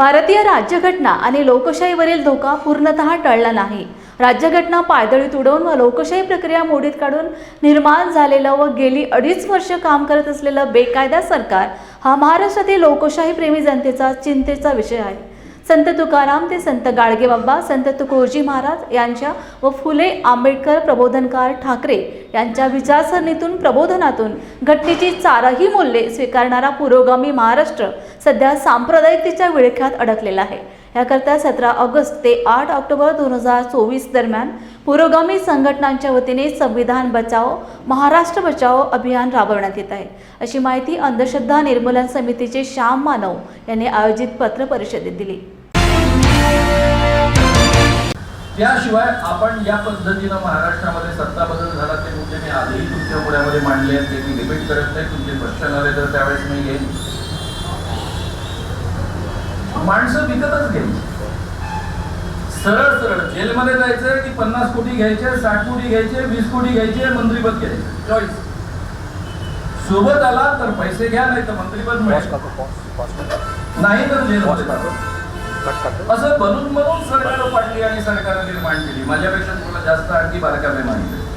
भारतीय राज्यघटना आणि लोकशाहीवरील धोका पूर्णतः टळला नाही. राज्यघटना पायदळीत उडवून व लोकशाही प्रक्रिया मोडीत काढून निर्माण झालेलं व गेली अडीच वर्ष काम करत असलेलं बेकायदा सरकार हा महाराष्ट्रातील लोकशाही प्रेमी जनतेचा चिंतेचा विषय आहे. संत तुकाराम ते संत गाडगे बाबा संत तुकोजी महाराज यांच्या व फुले आंबेडकर प्रबोधनकार ठाकरे यांच्या विचारसरणीतून प्रबोधनातून घटनेची चारही मूल्ये स्वीकारणारा पुरोगामी महाराष्ट्र सध्या सांप्रदायिकतेच्या विळख्यात अडकलेला आहे. याकरता सतरा ऑगस्ट ते आठ ऑक्टोबर दोन हजार चोवीस दरम्यान पुरोगामी संघटनांच्या वतीने संविधान बचाओ महाराष्ट्र बचाओ अभियान राबवण्यात येत आहे. अशी माहिती अंधश्रद्धा निर्मूलन समितीचे श्याम मानव यांनी आयोजित पत्र परिषदेत दिली. त्याशिवाय आपण या पद्धतीनं महाराष्ट्रामध्ये सत्ता बदल झाला ते मुद्दे मी आधीही तुमच्या पुढ्यामध्ये मांडले आहेत ते मी रिपीट करत नाही. तुमचे क्वेश्चन आले तर त्यावेळेस मी घेईन माणसं विकतच घ्यायची. सरळ सरळ जेलमध्ये जायचंय की पन्नास कोटी घ्यायचे साठ कोटी घ्यायचे वीस कोटी घ्यायचे मंत्रीपद घ्यायचे. चॉईस सोबत आला तर पैसे घ्या नाही तर मंत्रीपद मिळेल. नाही तर जेलमध्ये जा. असं बनून बनून सरकार पाडली आणि सरकारने निर्माण केली. माझ्यापेक्षा तुम्हाला जास्त आणखी बारकावे माहिती.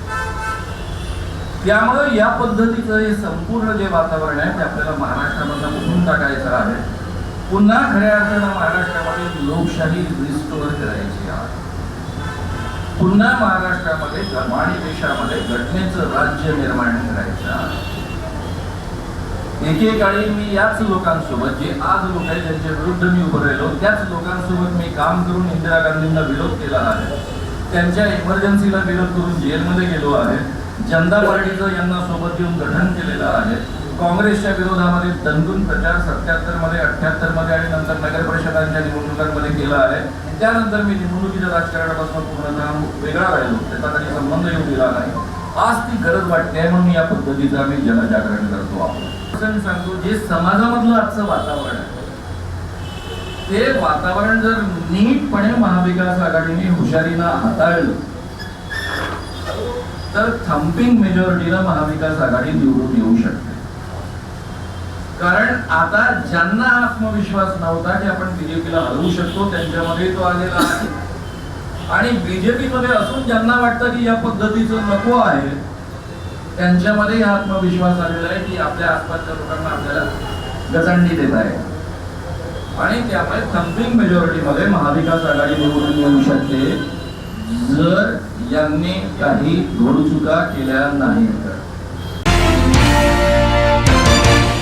त्यामुळे या पद्धतीचं हे संपूर्ण जे वातावरण आहे ते आपल्याला महाराष्ट्रामधनं उठून टाकायचं आहे पुन्हा खऱ्या अर्थानं महाराष्ट्रामध्ये लोकशाही रिस्टोअर करायची आहे. पुन्हा महाराष्ट्रामध्ये धर्म आणि देशामध्ये घटनेचं राज्य निर्माण करायचं आहे. एकेकाळी मी याच लोकांसोबत जे आज लोक आहेत ज्यांच्या विरुद्ध मी उभं राहिलो त्याच लोकांसोबत मी काम करून इंदिरा गांधींना विरोध केला आहे. त्यांच्या इमर्जन्सीला विरोध करून जेलमध्ये गेलो आहे. जनता पार्टीचं यांना सोबत घेऊन गठन केलेलं आहे. काँग्रेसच्या विरोधामध्ये दणदून प्रचार सत्याहत्तरमध्ये मध्ये मध्ये आणि नंतर नगर परिषदांच्या निवडणुकांमध्ये केला आहे. त्यानंतर मी निवडणुकीच्या राजकारणापासून पूर्णतः वेगळा राहिलो. त्याचा काही संबंध येऊ दिला नाही. आज ती गरज वाटते म्हणून या पद्धतीचं आम्ही जनजागरण करतो आपण मी सांगतो जे समाजामधलं आजचं वातावरण आहे ते वातावरण जर नीटपणे महाविकास आघाडीने हुशारीनं हाताळलं तर थम्पिंग मेजॉरिटीला महाविकास आघाडी निवडून येऊ शकते. कारण आता ज्यांना आत्मविश्वास नव्हता की आपण बीजेपीला हरवू शकतो त्यांच्यामध्ये तो आलेला आहे. आणि बीजेपी मध्ये असून ज्यांना वाटतं की या पद्धतीचं नको आहे त्यांच्यामध्ये हा आत्मविश्वास आलेला आहे की आपल्या आसपासच्या लोकांना आपल्याला गचंडी देत आहे. आणि त्यामुळे थम्पिंग मेजॉरिटीमध्ये महाविकास आघाडी निवडून येऊ शकते जर यांनी काही घोडचुका केल्या नाही तर